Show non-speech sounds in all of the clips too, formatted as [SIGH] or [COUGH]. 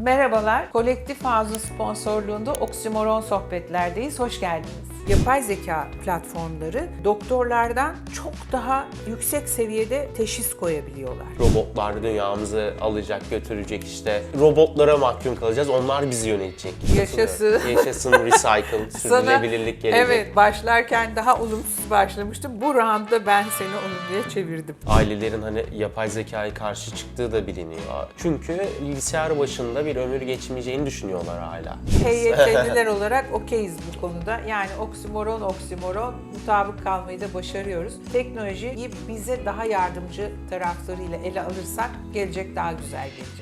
Merhabalar, Kolektif Havzun sponsorluğunda Oksimoron sohbetlerdeyiz. Hoş geldiniz. Yapay zeka platformları doktorlardan çok daha yüksek seviyede teşhis koyabiliyorlar. Robotlar dünyamızı alacak, götürecek işte. Robotlara mahkum kalacağız, onlar bizi yönetecek. Yaşasın. Yaşasın [LAUGHS] recycle, sürdürülebilirlik gelecek. evet, başlarken daha olumsuz başlamıştım. Bu roundda ben seni olumluya çevirdim. Ailelerin hani yapay zekaya karşı çıktığı da biliniyor. Çünkü bilgisayar başında bir ömür geçmeyeceğini düşünüyorlar hala. HYT'liler [LAUGHS] olarak okeyiz bu konuda. Yani oksimoron oksimoron mutabık kalmayı da başarıyoruz. Teknolojiyi bize daha yardımcı taraflarıyla ele alırsak gelecek daha güzel gelecek.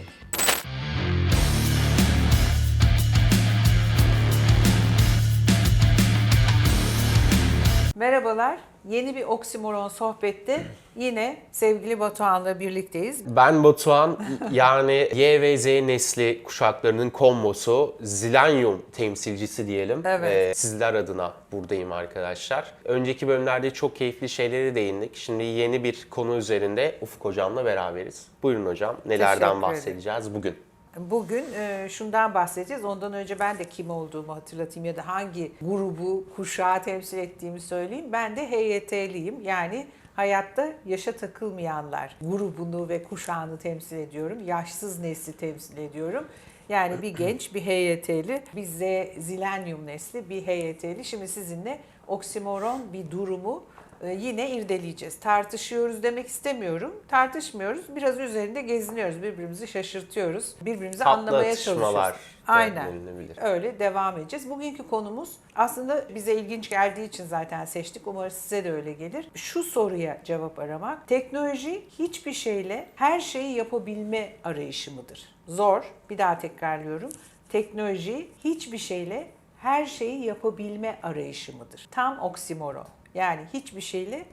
Merhabalar. Yeni bir oksimoron sohbette yine sevgili Batuhan'la birlikteyiz. Ben Batuhan, yani Y ve Z nesli kuşaklarının kombosu, Zilenium temsilcisi diyelim. Evet. Ee, sizler adına buradayım arkadaşlar. Önceki bölümlerde çok keyifli şeylere değindik. Şimdi yeni bir konu üzerinde Ufuk Hocam'la beraberiz. Buyurun hocam, nelerden bahsedeceğiz bugün? Bugün e, şundan bahsedeceğiz. Ondan önce ben de kim olduğumu hatırlatayım ya da hangi grubu, kuşağı temsil ettiğimi söyleyeyim. Ben de HYT'liyim. Yani hayatta yaşa takılmayanlar grubunu ve kuşağını temsil ediyorum. Yaşsız nesli temsil ediyorum. Yani bir [CLEARS THROAT] genç, bir HYT'li, bir Z, Zilenium nesli, bir HYT'li. Şimdi sizinle oksimoron bir durumu yine irdeleyeceğiz. Tartışıyoruz demek istemiyorum. Tartışmıyoruz. Biraz üzerinde geziniyoruz. Birbirimizi şaşırtıyoruz. Birbirimizi Tatlı anlamaya çalışıyoruz. Aynen. Öyle devam edeceğiz. Bugünkü konumuz aslında bize ilginç geldiği için zaten seçtik. Umarım size de öyle gelir. Şu soruya cevap aramak. Teknoloji hiçbir şeyle her şeyi yapabilme arayışı mıdır? Zor. Bir daha tekrarlıyorum. Teknoloji hiçbir şeyle her şeyi yapabilme arayışı mıdır? Tam oksimoron. Yani hiçbir şeyle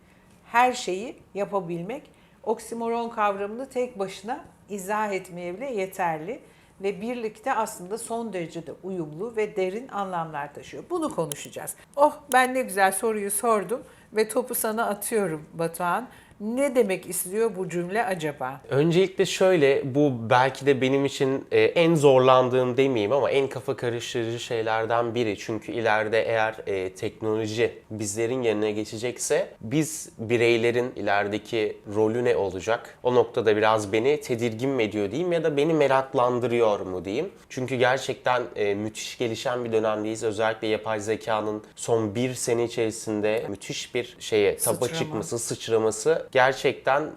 her şeyi yapabilmek. Oksimoron kavramını tek başına izah etmeye bile yeterli ve birlikte aslında son derece de uyumlu ve derin anlamlar taşıyor. Bunu konuşacağız. Oh ben ne güzel soruyu sordum ve topu sana atıyorum Batuhan. Ne demek istiyor bu cümle acaba? Öncelikle şöyle, bu belki de benim için e, en zorlandığım demeyeyim ama en kafa karıştırıcı şeylerden biri. Çünkü ileride eğer e, teknoloji bizlerin yerine geçecekse biz bireylerin ilerideki rolü ne olacak? O noktada biraz beni tedirgin mi ediyor diyeyim ya da beni meraklandırıyor mu diyeyim. Çünkü gerçekten e, müthiş gelişen bir dönemdeyiz. Özellikle yapay zekanın son bir sene içerisinde müthiş bir şeye taba çıkması, sıçraması gerçekten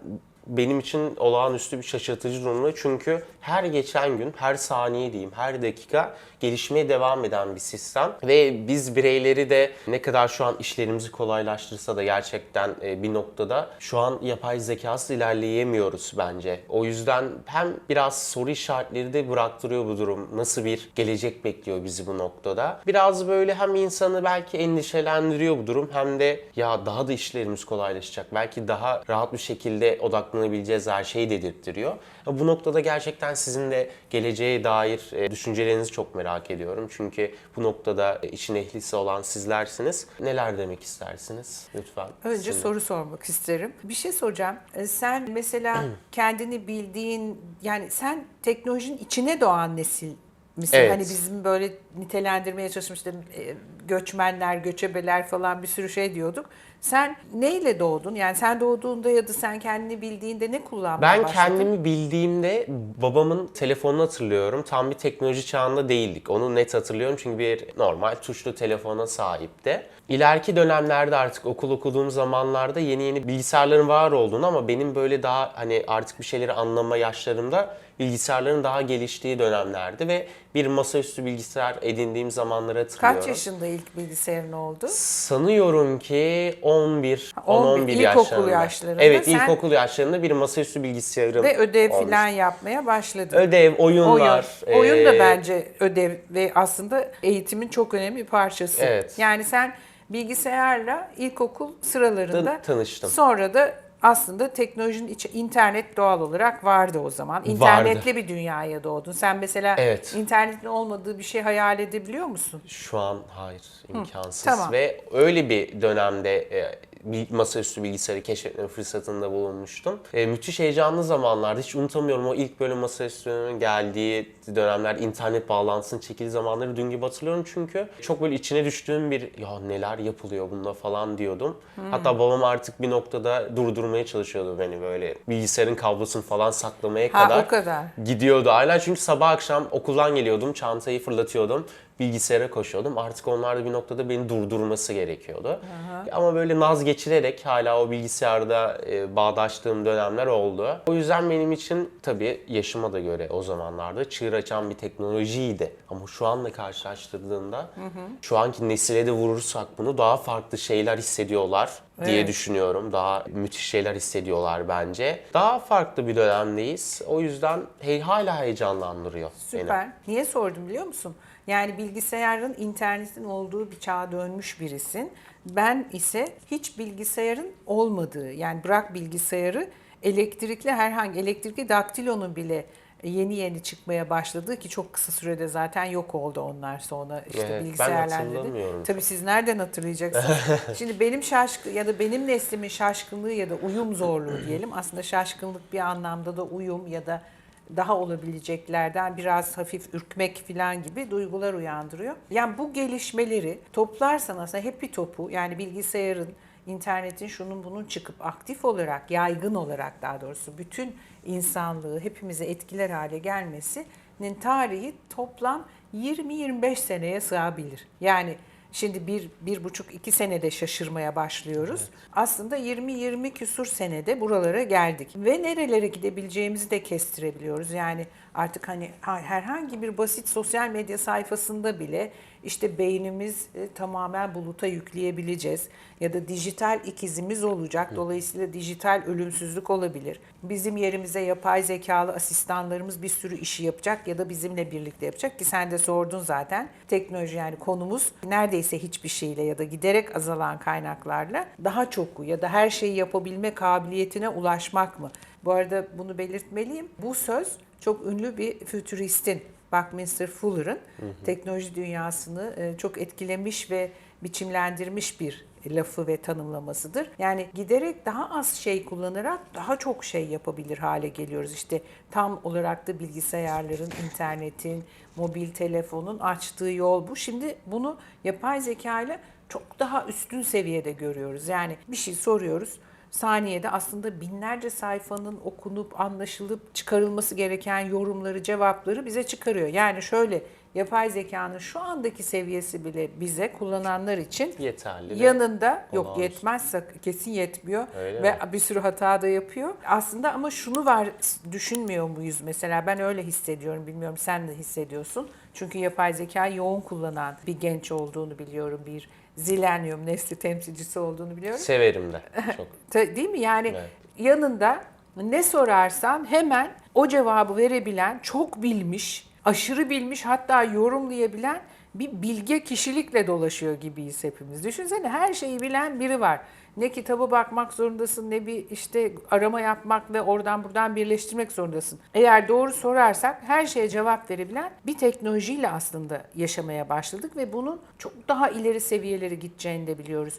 benim için olağanüstü bir şaşırtıcı durumda. Çünkü her geçen gün, her saniye diyeyim, her dakika gelişmeye devam eden bir sistem. Ve biz bireyleri de ne kadar şu an işlerimizi kolaylaştırsa da gerçekten e, bir noktada şu an yapay zekası ilerleyemiyoruz bence. O yüzden hem biraz soru işaretleri de bıraktırıyor bu durum. Nasıl bir gelecek bekliyor bizi bu noktada. Biraz böyle hem insanı belki endişelendiriyor bu durum hem de ya daha da işlerimiz kolaylaşacak. Belki daha rahat bir şekilde odaklanabileceğiz her şeyi dedirttiriyor. Bu noktada gerçekten sizin de geleceğe dair e, düşüncelerinizi çok merak ediyorum. Çünkü bu noktada e, işin ehlisi olan sizlersiniz. Neler demek istersiniz lütfen? Önce Sizin- soru sormak isterim. Bir şey soracağım. E, Sen mesela [CLEARS THROAT] kendini bildiğin, yani sen teknolojinin içine doğan nesil misin? Evet. Hani bizim böyle nitelendirmeye çalışmıştım. Göçmenler, göçebeler falan bir sürü şey diyorduk. Sen neyle doğdun? Yani sen doğduğunda ya da sen kendini bildiğinde ne kullanmaya Ben başladın? kendimi bildiğimde babamın telefonunu hatırlıyorum. Tam bir teknoloji çağında değildik. Onu net hatırlıyorum çünkü bir normal tuşlu telefona sahipti. İleriki dönemlerde artık okul okuduğum zamanlarda yeni yeni bilgisayarların var olduğunu ama benim böyle daha hani artık bir şeyleri anlama yaşlarımda bilgisayarların daha geliştiği dönemlerdi ve bir masaüstü bilgisayar edindiğim zamanları hatırlıyorum. Kaç yaşında ilk bilgisayarın oldu? Sanıyorum ki 11, 11, 10-11 ilkokul yaşlarında. yaşlarında. Evet, Sen- ilkokul yaşlarında bir masaüstü bilgisayarım Ve ödev olmuş. filan yapmaya başladın. Ödev, oyunlar. Oyun. Oyun da ee, bence ödev ve aslında eğitimin çok önemli bir parçası. Evet. Yani sen bilgisayarla ilkokul sıralarında Tan- tanıştım. Sonra da aslında teknolojinin içi internet doğal olarak vardı o zaman. İnternetli bir dünyaya doğdun. Sen mesela Evet. internetin olmadığı bir şey hayal edebiliyor musun? Şu an hayır imkansız tamam. ve öyle bir dönemde e, masaüstü bilgisayarı keşfetme fırsatında bulunmuştum. E, müthiş heyecanlı zamanlardı. Hiç unutamıyorum o ilk böyle masaüstünün geldiği dönemler, internet bağlantısının çekildiği zamanları dün gibi hatırlıyorum çünkü çok böyle içine düştüğüm bir ya neler yapılıyor bunda falan diyordum. Hatta babam artık bir noktada durdurmaya çalışıyordu beni böyle bilgisayarın kablosunu falan saklamaya Ha, kadar. o kadar. Gidiyordu aynen çünkü sabah akşam okuldan geliyordum, çantayı fırlatıyordum, bilgisayara koşuyordum. Artık onlar da bir noktada beni durdurması gerekiyordu. Ama böyle naz geçirerek hala o bilgisayarda e, bağdaştığım dönemler oldu. O yüzden benim için tabii yaşıma da göre o zamanlarda çığır açan bir teknolojiydi. Ama şu anla karşılaştırdığında şu anki nesile de vurursak bunu daha farklı şeyler hissediyorlar diye Evet. düşünüyorum. Daha müthiş şeyler hissediyorlar bence. Daha farklı bir dönemdeyiz. O yüzden hey, hala heyecanlandırıyor beni. Süper. Niye sordum biliyor musun? Yani bilgisayarın, internetin olduğu bir çağa dönmüş birisin. Ben ise hiç bilgisayarın olmadığı, yani bırak bilgisayarı, elektrikli herhangi, elektrikli daktilonun bile yeni yeni çıkmaya başladığı ki çok kısa sürede zaten yok oldu onlar sonra işte Evet, ben bilgisayarlar dedi. hatırlamıyorum Tabii siz nereden hatırlayacaksınız? [LAUGHS] Şimdi benim şaşkın ya da benim neslimin şaşkınlığı ya da uyum zorluğu diyelim. Aslında şaşkınlık bir anlamda da uyum ya da daha olabileceklerden biraz hafif ürkmek falan gibi duygular uyandırıyor. Yani bu gelişmeleri toplarsan aslında hep bir topu yani bilgisayarın, internetin şunun bunun çıkıp aktif olarak, yaygın olarak daha doğrusu bütün insanlığı hepimize etkiler hale gelmesinin tarihi toplam 20-25 seneye sığabilir. Yani Şimdi bir, bir buçuk, iki senede şaşırmaya başlıyoruz. Aslında 20-20 küsur senede buralara geldik. Ve nerelere gidebileceğimizi de kestirebiliyoruz. Yani artık hani ha- herhangi bir basit sosyal medya sayfasında bile işte beynimiz e, tamamen buluta yükleyebileceğiz. Ya da dijital ikizimiz olacak. Dolayısıyla dijital ölümsüzlük olabilir. Bizim yerimize yapay zekalı asistanlarımız bir sürü işi yapacak ya da bizimle birlikte yapacak ki sen de sordun zaten. Teknoloji yani konumuz neredeyse hiçbir şeyle ya da giderek azalan kaynaklarla daha çok ya da her şeyi yapabilme kabiliyetine ulaşmak mı? Bu arada bunu belirtmeliyim. Bu söz çok ünlü bir fütüristin Buckminster Fuller'ın teknoloji dünyasını e, çok etkilemiş ve biçimlendirmiş bir lafı ve tanımlamasıdır. Yani giderek daha az şey kullanarak daha çok şey yapabilir hale geliyoruz. İşte tam olarak da bilgisayarların, internetin, mobil telefonun açtığı yol bu. Şimdi bunu yapay zeka ile çok daha üstün seviyede görüyoruz. Yani bir şey soruyoruz. Saniyede aslında binlerce sayfanın okunup anlaşılıp çıkarılması gereken yorumları, cevapları bize çıkarıyor. Yani şöyle yapay zekanın şu andaki seviyesi bile bize kullananlar için Yeterli. yanında yok olağanüstü. yetmezse kesin yetmiyor Öyle ve mi? bir sürü hata da yapıyor. Aslında ama şunu var düşünmüyor muyuz mesela ben öyle hissediyorum bilmiyorum sen de hissediyorsun. Çünkü yapay zeka yoğun kullanan bir genç olduğunu biliyorum. Bir zilenium nesli temsilcisi olduğunu biliyorum. Severim de [LAUGHS] çok. Değil mi? Yani Evet. yanında ne sorarsan hemen o cevabı verebilen, çok bilmiş, aşırı bilmiş hatta yorumlayabilen bir bilge kişilikle dolaşıyor gibiyiz hepimiz. Düşünsene her şeyi bilen biri var. Ne kitaba bakmak zorundasın ne bir işte arama yapmak ve oradan buradan birleştirmek zorundasın. Eğer doğru sorarsak her şeye cevap verebilen bir teknolojiyle aslında yaşamaya başladık ve bunun çok daha ileri seviyelere gideceğini de biliyoruz.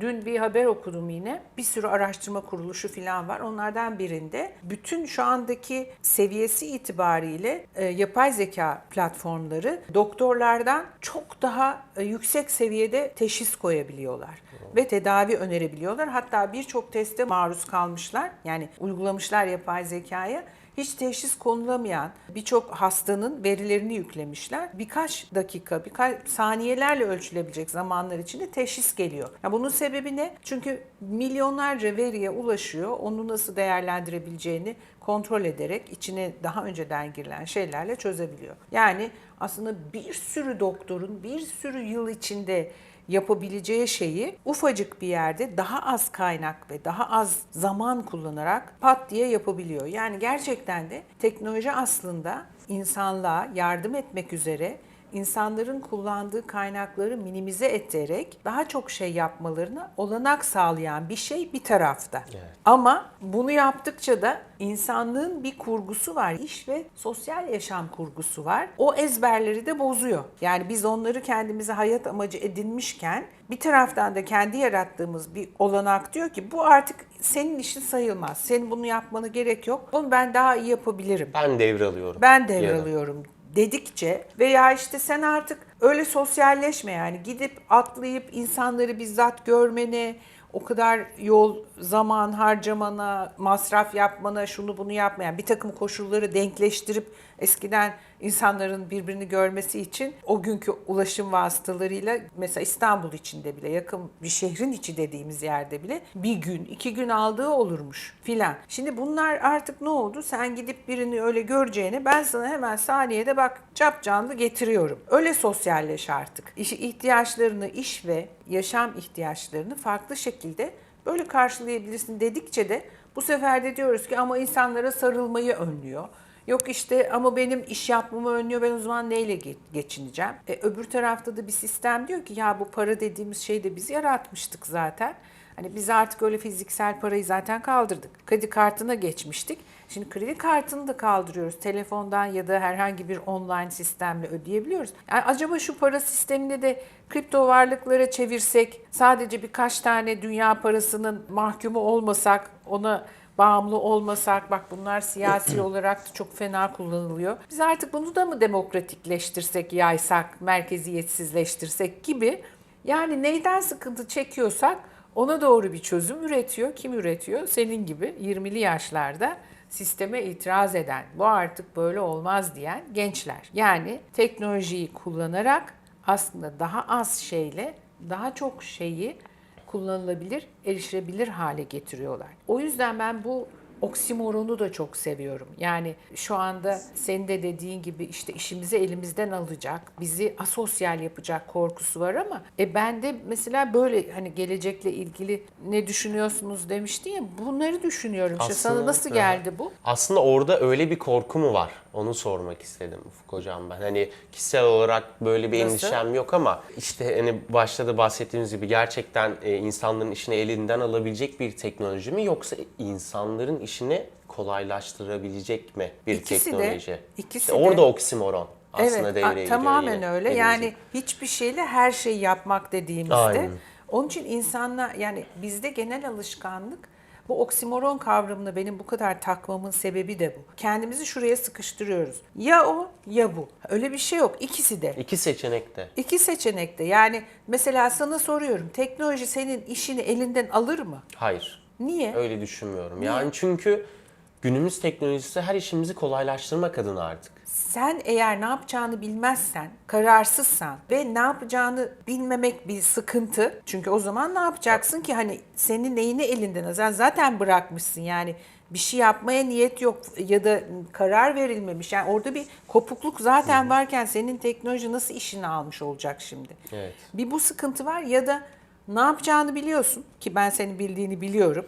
Dün bir haber okudum yine. Bir sürü araştırma kuruluşu falan var. Onlardan birinde bütün şu andaki seviyesi itibariyle e, yapay zeka platformları doktorlardan çok daha e, yüksek seviyede teşhis koyabiliyorlar ve tedavi önerebiliyorlar. Hatta birçok teste maruz kalmışlar. Yani uygulamışlar yapay zekaya hiç teşhis konulamayan birçok hastanın verilerini yüklemişler. Birkaç dakika, birkaç saniyelerle ölçülebilecek zamanlar içinde teşhis geliyor. Ya bunun sebebi ne? Çünkü milyonlarca veriye ulaşıyor. Onu nasıl değerlendirebileceğini kontrol ederek içine daha önceden girilen şeylerle çözebiliyor. Yani aslında bir sürü doktorun bir sürü yıl içinde yapabileceği şeyi ufacık bir yerde daha az kaynak ve daha az zaman kullanarak pat diye yapabiliyor. Yani gerçekten de teknoloji aslında insanlığa yardım etmek üzere insanların kullandığı kaynakları minimize ederek daha çok şey yapmalarına olanak sağlayan bir şey bir tarafta. Ama bunu yaptıkça da insanlığın bir kurgusu var. İş ve sosyal yaşam kurgusu var. O ezberleri de bozuyor. Yani biz onları kendimize hayat amacı edinmişken bir taraftan da kendi yarattığımız bir olanak diyor ki bu artık senin işin sayılmaz. Senin bunu yapmana gerek yok. Bunu ben daha iyi yapabilirim. Ben devralıyorum. Ben devralıyorum dedikçe veya işte sen artık öyle sosyalleşme yani gidip atlayıp insanları bizzat görmene, o kadar yol, zaman harcamana, masraf yapmana, şunu bunu yapmayan bir takım koşulları denkleştirip eskiden insanların birbirini görmesi için o günkü ulaşım vasıtalarıyla mesela İstanbul içinde bile yakın bir şehrin içi dediğimiz yerde bile bir gün, iki gün aldığı olurmuş filan. Şimdi bunlar artık ne oldu? Sen gidip birini öyle göreceğine ben sana hemen saniyede bak capcanlı getiriyorum. Öyle sosyalleş artık. İş, ihtiyaçlarını, iş ve yaşam ihtiyaçlarını farklı şekilde böyle karşılayabilirsin dedikçe de bu sefer de diyoruz ki ama insanlara sarılmayı önlüyor. Yok işte ama benim iş yapmamı önlüyor ben o zaman neyle ge- geçineceğim? E, öbür tarafta da bir sistem diyor ki ya bu para dediğimiz şeyi de biz yaratmıştık zaten. Hani biz artık öyle fiziksel parayı zaten kaldırdık. Kredi kartına geçmiştik. Şimdi kredi kartını da kaldırıyoruz. Telefondan ya da herhangi bir online sistemle ödeyebiliyoruz. Yani acaba şu para sistemini de kripto varlıklara çevirsek, sadece birkaç tane dünya parasının mahkumu olmasak, ona bağımlı olmasak, bak bunlar siyasi [CLEARS THROAT] olarak da çok fena kullanılıyor. Biz artık bunu da mı demokratikleştirsek, yaysak, merkeziyetsizleştirsek gibi yani neyden sıkıntı çekiyorsak ona doğru bir çözüm üretiyor. Kim üretiyor? Senin gibi 20'li yaşlarda sisteme itiraz eden, bu artık böyle olmaz diyen gençler. Yani teknolojiyi kullanarak aslında daha az şeyle daha çok şeyi kullanılabilir, erişilebilir hale getiriyorlar. O yüzden ben bu oksimoronu da çok seviyorum. Yani şu anda senin de dediğin gibi işte işimizi elimizden alacak, bizi asosyal yapacak korkusu var ama e ben de mesela böyle hani gelecekle ilgili ne düşünüyorsunuz demiştin ya bunları düşünüyorum. İşte sana Aslında- nasıl geldi bu? Aslında orada öyle bir korku mu var? Onu sormak istedim Ufuk Hocam ben. Hani kişisel olarak böyle bir Nasıl? endişem yok ama işte hani başta da bahsettiğimiz gibi gerçekten e, insanların işini elinden alabilecek bir teknoloji mi yoksa insanların işini kolaylaştırabilecek mi bir İkisi de, teknoloji? ikisi İşte de. orada oksimoron aslında evet, devreye giriyor tamamen yine. öyle. Dediğiniz Yani gibi. hiçbir şeyle her şeyi yapmak dediğimizde. Aynen. Onun için insanlar yani bizde genel alışkanlık bu oksimoron kavramını benim bu kadar takmamın sebebi de bu. Kendimizi şuraya sıkıştırıyoruz. Ya o ya bu. Öyle bir şey yok. İkisi de. İki seçenek de. İki seçenekte. Yani mesela sana soruyorum. Teknoloji senin işini elinden alır mı? Hayır. Niye? Öyle düşünmüyorum. Yani çünkü günümüz teknolojisi her işimizi kolaylaştırmak adına artık. Sen eğer ne yapacağını bilmezsen, kararsızsan ve ne yapacağını bilmemek bir sıkıntı. Çünkü o zaman ne yapacaksın ki hani senin neyini elinden sen zaten bırakmışsın yani bir şey yapmaya niyet yok ya da karar verilmemiş. Yani orada bir kopukluk zaten varken senin teknoloji nasıl işini almış olacak şimdi? Evet. Bir bu sıkıntı var ya da ne yapacağını biliyorsun ki ben senin bildiğini biliyorum.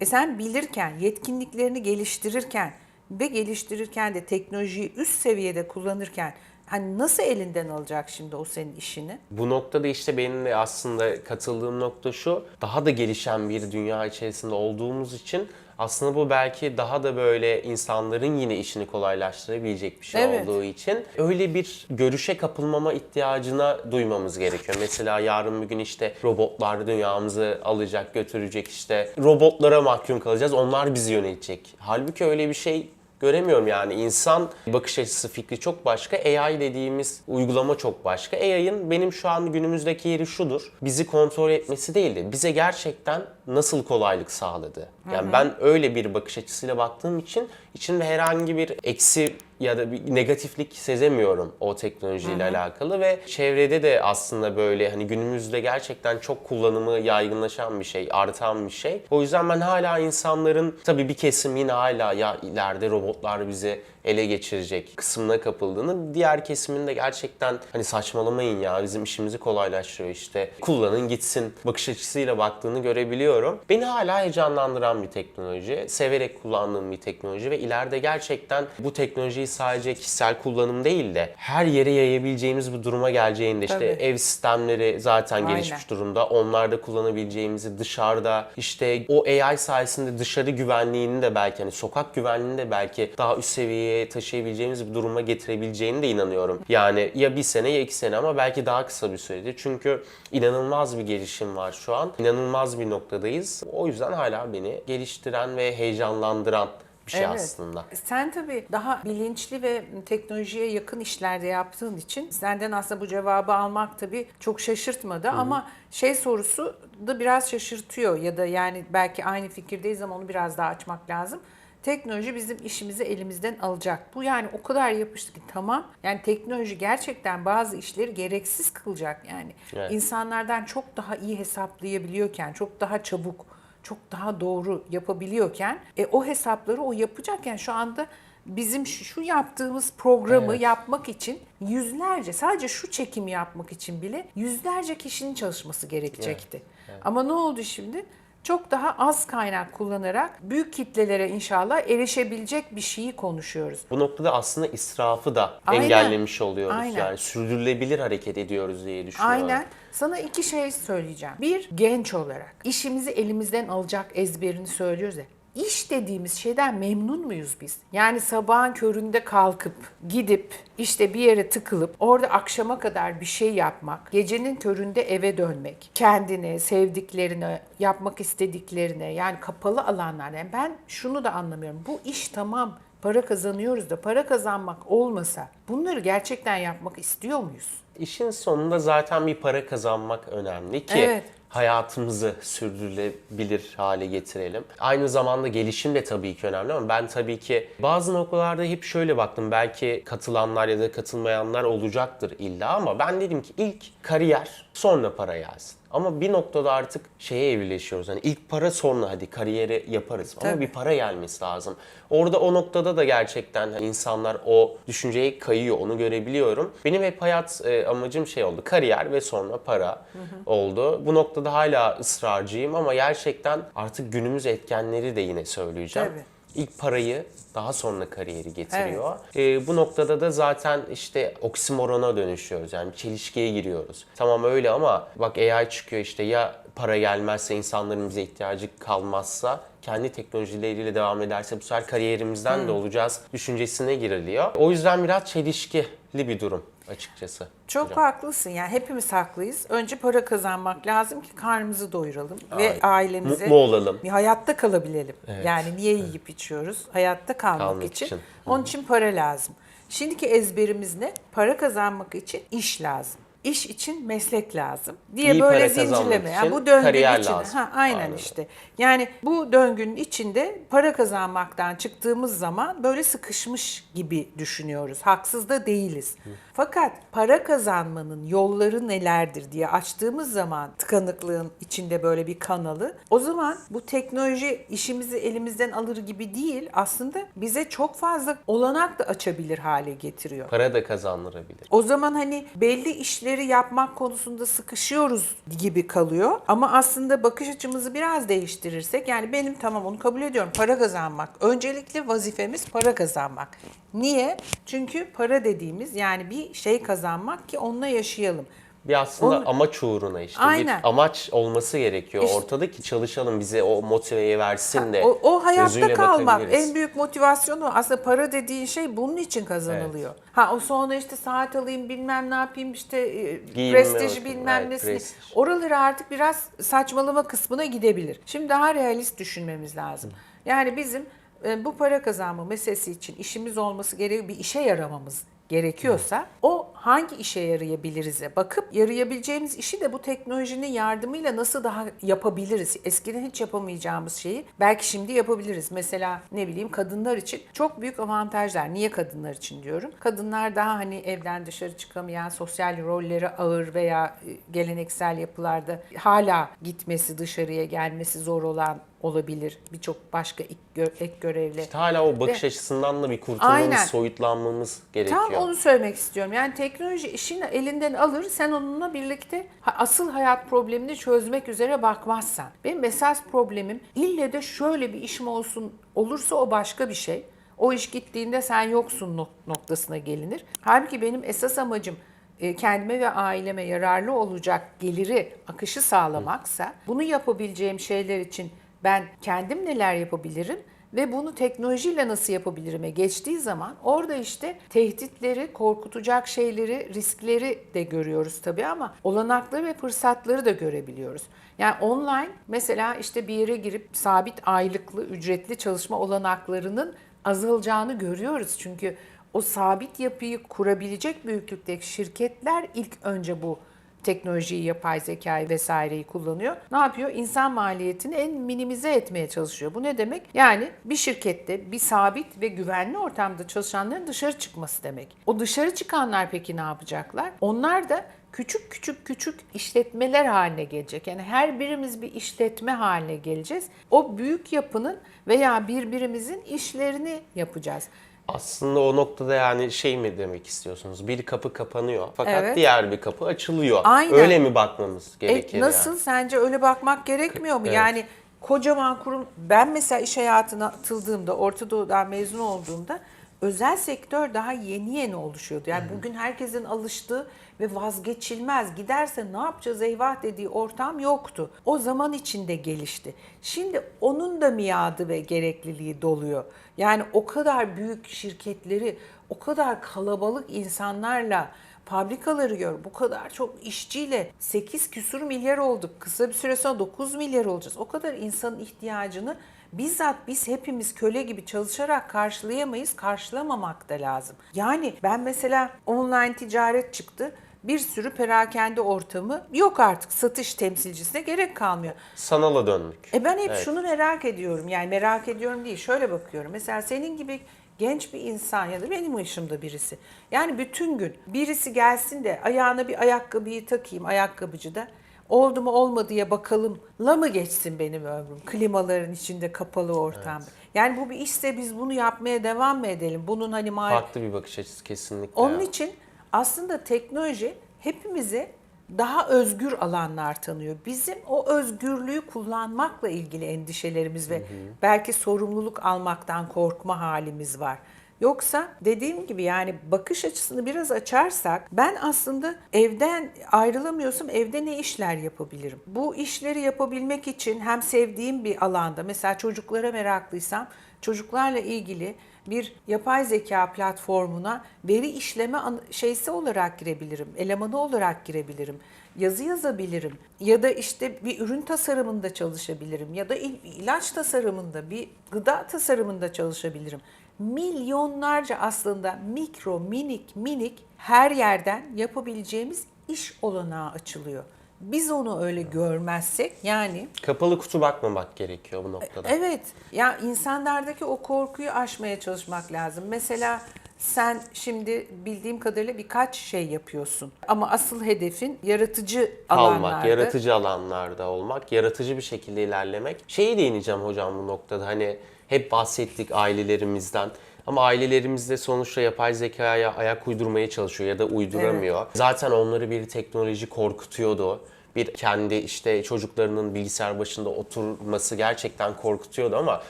E sen bilirken, yetkinliklerini geliştirirken ve geliştirirken de teknolojiyi üst seviyede kullanırken hani nasıl elinden alacak şimdi o senin işini? Bu noktada işte benim de aslında katıldığım nokta şu. Daha da gelişen bir dünya içerisinde olduğumuz için aslında bu belki daha da böyle insanların yine işini kolaylaştırabilecek bir şey Evet. olduğu için öyle bir görüşe kapılmama ihtiyacına duymamız gerekiyor. Mesela yarın bir gün işte robotlar dünyamızı alacak, götürecek işte robotlara mahkum kalacağız. Onlar bizi yönetecek. Halbuki öyle bir şey göremiyorum yani insan bakış açısı fikri çok başka. AI dediğimiz uygulama çok başka. AI'ın benim şu an günümüzdeki yeri şudur. Bizi kontrol etmesi değil de bize gerçekten nasıl kolaylık sağladı. Yani ben öyle bir bakış açısıyla baktığım için içinde herhangi bir eksi ya da bir negatiflik sezemiyorum o teknolojiyle alakalı ve çevrede de aslında böyle hani günümüzde gerçekten çok kullanımı yaygınlaşan bir şey, artan bir şey. O yüzden ben hala insanların tabii bir kesim yine hala ya ileride robotlar bizi ele geçirecek kısmına kapıldığını, diğer kesimin de gerçekten hani saçmalamayın ya bizim işimizi kolaylaştırıyor işte kullanın gitsin bakış açısıyla baktığını görebiliyorum. Beni hala heyecanlandıran bir teknoloji, severek kullandığım bir teknoloji ve ileride gerçekten bu teknolojiyi sadece kişisel kullanım değil de her yere yayabileceğimiz bir duruma geleceğinde işte Tabii. ev sistemleri zaten Aynen. gelişmiş durumda. Onlarda kullanabileceğimizi dışarıda işte o AI sayesinde dışarı güvenliğini de belki hani sokak güvenliğini de belki daha üst seviyeye taşıyabileceğimiz bir duruma getirebileceğini de inanıyorum. Yani ya bir sene ya iki sene ama belki daha kısa bir sürede. Çünkü inanılmaz bir gelişim var şu an. İnanılmaz bir noktadayız. O yüzden hala beni geliştiren ve heyecanlandıran bir şey Evet. aslında. Sen tabii daha bilinçli ve teknolojiye yakın işlerde yaptığın için senden aslında bu cevabı almak tabii çok şaşırtmadı ama şey sorusu da biraz şaşırtıyor ya da yani belki aynı fikirdeyiz ama onu biraz daha açmak lazım. Teknoloji bizim işimizi elimizden alacak. Bu yani o kadar yapıştı ki tamam. Yani teknoloji gerçekten bazı işleri gereksiz kılacak yani. Evet. İnsanlardan çok daha iyi hesaplayabiliyorken, çok daha çabuk çok daha doğru yapabiliyorken e, o hesapları o yapacakken şu anda bizim şu, yaptığımız programı Evet. yapmak için yüzlerce sadece şu çekimi yapmak için bile yüzlerce kişinin çalışması gerekecekti. Ama ne oldu şimdi? Çok daha az kaynak kullanarak büyük kitlelere inşallah erişebilecek bir şeyi konuşuyoruz. Bu noktada aslında israfı da Aynen. engellemiş oluyoruz. Aynen. Yani sürdürülebilir hareket ediyoruz diye düşünüyorum. Aynen. Sana iki şey söyleyeceğim. Bir, genç olarak işimizi elimizden alacak ezberini söylüyoruz ya. İş dediğimiz şeyden memnun muyuz biz? Yani sabahın köründe kalkıp gidip işte bir yere tıkılıp orada akşama kadar bir şey yapmak, gecenin köründe eve dönmek, kendine, sevdiklerine, yapmak istediklerine yani kapalı alanlarda. Yani ben şunu da anlamıyorum. Bu iş tamam para kazanıyoruz da para kazanmak olmasa bunları gerçekten yapmak istiyor muyuz? İşin sonunda zaten bir para kazanmak önemli ki Evet. Hayatımızı sürdürülebilir hale getirelim. Aynı zamanda gelişim de tabii ki önemli ama ben tabii ki bazı noktalarda hep şöyle baktım. Belki katılanlar ya da katılmayanlar olacaktır illa ama ben dedim ki ilk kariyer sonra para gelsin. Ama bir noktada artık şeye evrileşiyoruz. Hani ilk para sonra hadi kariyeri yaparız. Ama Tabii. bir para gelmesi lazım. Orada o noktada da gerçekten hani insanlar o düşünceye kayıyor. Onu görebiliyorum. Benim hep hayat e, amacım şey oldu. Kariyer ve sonra para oldu. Bu noktada hala ısrarcıyım ama gerçekten artık günümüz etkenleri de yine söyleyeceğim. Tabii. İlk parayı daha sonra kariyeri getiriyor. Ee, bu noktada da zaten işte oksimorona dönüşüyoruz. Yani çelişkiye giriyoruz. Tamam öyle ama bak AI çıkıyor işte ya para gelmezse insanların bize ihtiyacı kalmazsa kendi teknolojileriyle devam ederse bu sefer kariyerimizden de olacağız düşüncesine giriliyor. O yüzden biraz çelişkili bir durum açıkçası. Çok haklısın yani hepimiz haklıyız. Önce para kazanmak lazım ki karnımızı doyuralım ve Aynen. ailemize Mutlu olalım. bir hayatta kalabilelim. Yani niye yiyip içiyoruz? Hayatta kalmak Kalmak için. için. Onun için para lazım. Şimdiki ezberimiz ne? Para kazanmak için iş lazım. İş için meslek lazım diye İyi böyle zincirleme. Yani için bu döngünün içinde. lazım. Ha, aynen, Aynen. işte. Yani bu döngünün içinde para kazanmaktan çıktığımız zaman böyle sıkışmış gibi düşünüyoruz. Haksız da değiliz. Fakat para kazanmanın yolları nelerdir diye açtığımız zaman tıkanıklığın içinde böyle bir kanalı o zaman bu teknoloji işimizi elimizden alır gibi değil aslında bize çok fazla olanak da açabilir hale getiriyor. Para da kazandırabilir. O zaman hani belli işleri yapmak konusunda sıkışıyoruz gibi kalıyor. Ama aslında bakış açımızı biraz değiştirirsek yani benim tamam onu kabul ediyorum para kazanmak. Öncelikli vazifemiz para kazanmak. Niye? Çünkü para dediğimiz yani bir şey kazanmak ki onunla yaşayalım. Bir aslında Onu- amaç uğruna işte Aynen. bir amaç olması gerekiyor İşte- ortada ki çalışalım bize o motiveyi versin de O, o hayatta kalmak en büyük motivasyonu aslında para dediğin şey bunun için kazanılıyor. Ha o sonra işte saat alayım bilmem ne yapayım işte e, Giyinme prestiji bilmem evet, nesini. prestij. Oraları artık biraz saçmalama kısmına gidebilir. Şimdi daha realist düşünmemiz lazım. Yani bizim e, bu para kazanma meselesi için işimiz olması gerekiyor bir işe yaramamız gerekiyorsa o hangi işe yarayabiliriz'e bakıp yarayabileceğimiz işi de bu teknolojinin yardımıyla nasıl daha yapabiliriz? Eskiden hiç yapamayacağımız şeyi belki şimdi yapabiliriz. Mesela ne bileyim kadınlar için çok büyük avantajlar. Niye kadınlar için diyorum? Kadınlar daha hani evden dışarı çıkamayan, sosyal rolleri ağır veya e, geleneksel yapılarda hala gitmesi, dışarıya gelmesi zor olan olabilir. Birçok başka ek, gö- ek görevle. İşte hala o bakış Ve- açısından da bir kurtulmamız, Aynen. soyutlanmamız gerekiyor. Tam onu söylemek istiyorum. Yani teknoloji işini elinden alır, sen onunla birlikte asıl hayat problemini çözmek üzere bakmazsan. Benim esas problemim ille de şöyle bir işim olsun olursa o başka bir şey. O iş gittiğinde sen yoksun nok- noktasına gelinir. Halbuki benim esas amacım e, kendime ve aileme yararlı olacak geliri, akışı sağlamaksa bunu yapabileceğim şeyler için ben kendim neler yapabilirim ve bunu teknolojiyle nasıl yapabilirim'e geçtiği zaman orada işte tehditleri, korkutacak şeyleri, riskleri de görüyoruz tabii ama olanakları ve fırsatları da görebiliyoruz. Yani online mesela işte bir yere girip sabit aylıklı, ücretli çalışma olanaklarının azalacağını görüyoruz. Çünkü o sabit yapıyı kurabilecek büyüklükteki şirketler ilk önce bu teknolojiyi, yapay zekayı vesaireyi kullanıyor. Ne yapıyor? İnsan maliyetini en minimize etmeye çalışıyor. Bu ne demek? Yani bir şirkette bir sabit ve güvenli ortamda çalışanların dışarı çıkması demek. O dışarı çıkanlar peki ne yapacaklar? Onlar da küçük küçük küçük işletmeler haline gelecek. Yani her birimiz bir işletme haline geleceğiz. O büyük yapının veya birbirimizin işlerini yapacağız. Aslında o noktada yani şey mi demek istiyorsunuz? Bir kapı kapanıyor fakat Evet. diğer bir kapı açılıyor. Aynen. Öyle mi bakmamız E, gerekir nasıl yani? sence öyle bakmak gerekmiyor mu? Evet. Yani kocaman kurum ben mesela iş hayatına atıldığımda Orta Doğu'dan mezun olduğumda özel sektör daha yeni yeni oluşuyordu. Yani bugün herkesin alıştığı ve vazgeçilmez giderse ne yapacağız eyvah dediği ortam yoktu. O zaman içinde gelişti. Şimdi onun da miadı ve gerekliliği doluyor. Yani o kadar büyük şirketleri, o kadar kalabalık insanlarla fabrikaları gör. Bu kadar çok işçiyle 8 küsur milyar olduk. Kısa bir süre sonra 9 milyar olacağız. O kadar insanın ihtiyacını bizzat biz hepimiz köle gibi çalışarak karşılayamayız. Karşılamamak da lazım. Yani ben mesela online ticaret çıktı. Bir sürü perakende ortamı yok artık. Satış temsilcisine gerek kalmıyor. Sanala döndük. E ben hep Evet. şunu merak ediyorum. Yani merak ediyorum değil. Şöyle bakıyorum. Mesela senin gibi genç bir insan ya da benim yaşımda birisi. Yani bütün gün birisi gelsin de ayağına bir ayakkabıyı takayım ayakkabıcıda. Oldu mu olmadıya bakalım la mı geçsin benim ömrüm? Klimaların içinde kapalı ortam. Yani bu bir işse biz bunu yapmaya devam mı edelim? Bunun hani mal Farklı bir bakış açısı kesinlikle. onun için aslında teknoloji hepimize daha özgür alanlar tanıyor. Bizim o özgürlüğü kullanmakla ilgili endişelerimiz ve belki sorumluluk almaktan korkma halimiz var. Yoksa dediğim gibi yani bakış açısını biraz açarsak ben aslında evden ayrılamıyorsam evde ne işler yapabilirim? Bu işleri yapabilmek için hem sevdiğim bir alanda mesela çocuklara meraklıysam çocuklarla ilgili bir yapay zeka platformuna veri işleme şeysi olarak girebilirim, elemanı olarak girebilirim, yazı yazabilirim ya da işte bir ürün tasarımında çalışabilirim ya da il- ilaç tasarımında, bir gıda tasarımında çalışabilirim. Milyonlarca aslında mikro, minik, minik her yerden yapabileceğimiz iş olanağı açılıyor. Biz onu öyle görmezsek yani Kapalı kutu bakmamak gerekiyor bu noktada. Evet. Ya insanlardaki o korkuyu aşmaya çalışmak lazım. Mesela sen şimdi bildiğim kadarıyla birkaç şey yapıyorsun. Ama asıl hedefin yaratıcı Kalmak, alanlarda. yaratıcı alanlarda olmak, yaratıcı bir şekilde ilerlemek. Şeyi değineceğim hocam bu noktada hani hep bahsettik ailelerimizden. Ama ailelerimiz de sonuçta yapay zekaya ayak uydurmaya çalışıyor ya da uyduramıyor. Zaten onları bir teknoloji korkutuyordu. Bir kendi işte çocuklarının bilgisayar başında oturması gerçekten korkutuyordu ama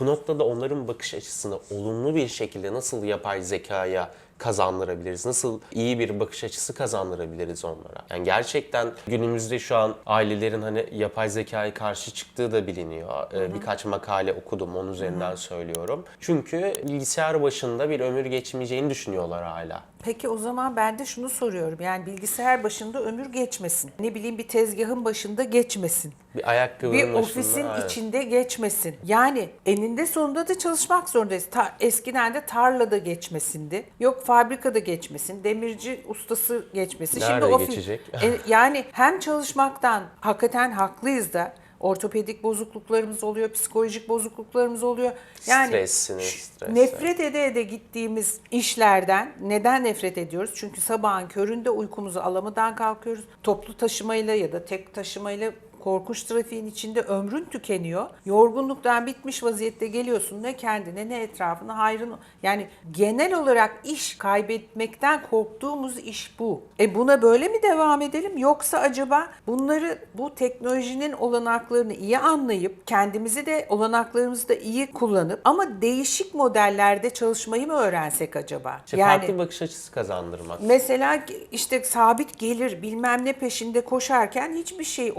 bu noktada onların bakış açısını olumlu bir şekilde nasıl yapay zekaya kazandırabiliriz? Nasıl iyi bir bakış açısı kazandırabiliriz onlara? Yani gerçekten günümüzde şu an ailelerin hani yapay zekaya karşı çıktığı da biliniyor. Ee, Birkaç makale okudum onun üzerinden söylüyorum. Çünkü bilgisayar başında bir ömür geçmeyeceğini düşünüyorlar hala. Peki o zaman ben de şunu soruyorum. Yani bilgisayar başında ömür geçmesin. Ne bileyim bir tezgahın başında geçmesin. Bir ayakkabının bir başında, ofisin aynen. içinde geçmesin. Yani eninde sonunda da çalışmak zorundayız. Ta- eskiden de tarlada geçmesindi. Yok fabrikada geçmesin. Demirci ustası geçmesin. Nerede ofis- geçecek? E, yani hem çalışmaktan hakikaten haklıyız da ortopedik bozukluklarımız oluyor, psikolojik bozukluklarımız oluyor. Yani Stres, sinir, ş- stres, nefret ede ede gittiğimiz işlerden neden nefret ediyoruz? Çünkü sabahın köründe uykumuzu alamadan kalkıyoruz. Toplu taşımayla ya da tek taşımayla korkunç trafiğin içinde ömrün tükeniyor. Yorgunluktan bitmiş vaziyette geliyorsun ne kendine ne etrafına hayrın. Yani genel olarak iş kaybetmekten korktuğumuz iş bu. E buna böyle mi devam edelim yoksa acaba bunları bu teknolojinin olanaklarını iyi anlayıp kendimizi de olanaklarımızı da iyi kullanıp ama değişik modellerde çalışmayı mı öğrensek acaba? İşte farklı bakış açısı kazandırmak. Mesela işte sabit gelir bilmem ne peşinde koşarken hiçbir şey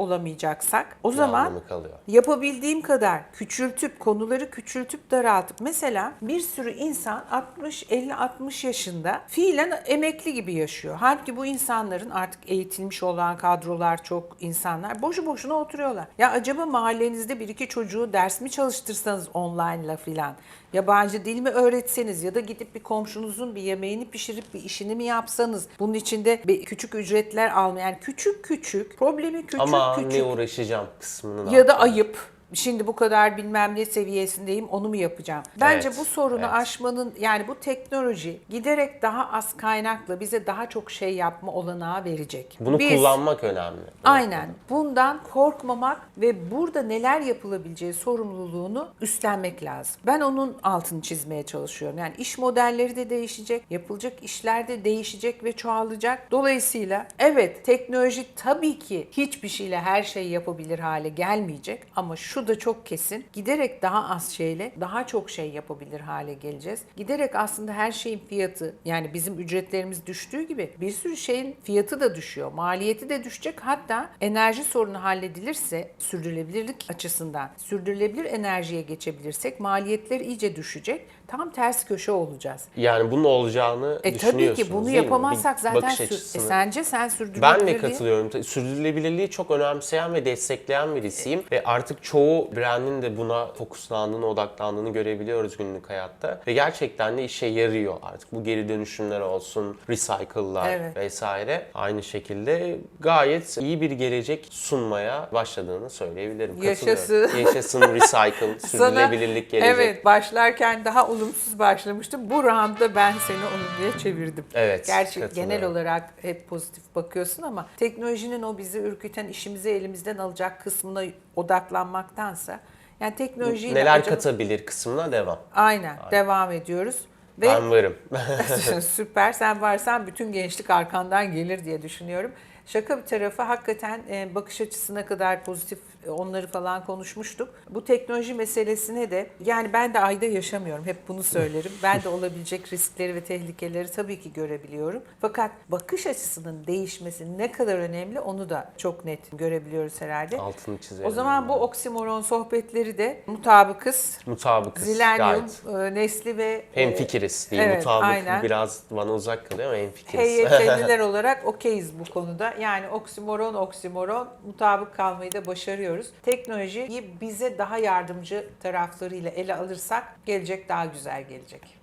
olamayacaksak o zaman yapabildiğim kadar küçültüp konuları küçültüp daraltıp mesela bir sürü insan 60 50 60 yaşında fiilen emekli gibi yaşıyor. Halbuki bu insanların artık eğitilmiş olan kadrolar çok insanlar boşu boşuna oturuyorlar. Ya acaba mahallenizde bir iki çocuğu ders mi çalıştırsanız online'la filan yabancı dil mi öğretseniz ya da gidip bir komşunuzun bir yemeğini pişirip bir işini mi yapsanız bunun içinde bir küçük ücretler almayan yani küçük küçük problemi küçük Ama küçük ne uğraşacağım kısmını ya da ayıp. Şimdi bu kadar bilmem ne seviyesindeyim onu mu yapacağım? Bence Evet, bu sorunu evet. aşmanın yani bu teknoloji giderek daha az kaynakla bize daha çok şey yapma olanağı verecek. Bunu Biz- kullanmak önemli. Aynen. Bundan korkmamak ve burada neler yapılabileceği sorumluluğunu üstlenmek lazım. Ben onun altını çizmeye çalışıyorum. Yani iş modelleri de değişecek, yapılacak işler de değişecek ve çoğalacak. Dolayısıyla evet teknoloji tabii ki hiçbir şeyle her şeyi yapabilir hale gelmeyecek ama şu da çok kesin. Giderek daha az şeyle daha çok şey yapabilir hale geleceğiz. Giderek aslında her şeyin fiyatı yani bizim ücretlerimiz düştüğü gibi bir sürü şeyin fiyatı da düşüyor. Maliyeti de düşecek. Hatta enerji sorunu halledilirse sürdürülebilirlik açısından sürdürülebilir enerjiye geçebilirsek maliyetler iyice düşecek. Tam ters köşe olacağız. Yani bunun olacağını E tabii düşünüyorsunuz ki bunu yapamazsak zaten sür- e sence sen Ben sürdürülebilirliği de katılıyorum. Sürdürülebilirliği çok önemseyen ve destekleyen birisiyim. Ve artık çoğu brandin de buna fokuslandığını, odaklandığını görebiliyoruz günlük hayatta. Ve gerçekten de işe yarıyor artık. Bu geri dönüşümler olsun, recycle'lar Evet. vesaire. Aynı şekilde gayet iyi bir gelecek sunmaya başladığını söyleyebilirim. Yaşasın. Yaşasın recycle, [LAUGHS] sürdürülebilirlik gelecek. Evet başlarken daha olumsuz başlamıştım. Bu roundda ben seni olumluya çevirdim. Evet, Gerçi genel olarak hep pozitif bakıyorsun ama teknolojinin o bizi ürküten işimizi elimizden alacak kısmına odaklanmaktansa yani teknolojiyle Neler acaba- katabilir kısmına devam. Aynen, devam ediyoruz. Ve Ben varım. [LAUGHS] [LAUGHS] Süper. Sen varsan bütün gençlik arkandan gelir diye düşünüyorum. Şaka bir tarafı hakikaten e, bakış açısına kadar pozitif onları falan konuşmuştuk. Bu teknoloji meselesine de yani ben de ayda yaşamıyorum. Hep bunu söylerim. [LAUGHS] Ben de olabilecek riskleri ve tehlikeleri tabii ki görebiliyorum. Fakat bakış açısının değişmesi ne kadar önemli onu da çok net görebiliyoruz herhalde. Altını çizelim. O zaman bu oksimoron sohbetleri de mutabıkız. mutabıkız. Zilenium, Gayet. e, nesli ve e, fikiriz değil evet, mutabık aynen. biraz bana uzak kalıyor ama hem fikiriz. HYT'liler [LAUGHS] olarak okeyiz bu konuda. Yani oksimoron oksimoron mutabık kalmayı da başarıyoruz. Teknolojiyi bize daha yardımcı taraflarıyla ele alırsak gelecek daha güzel gelecek.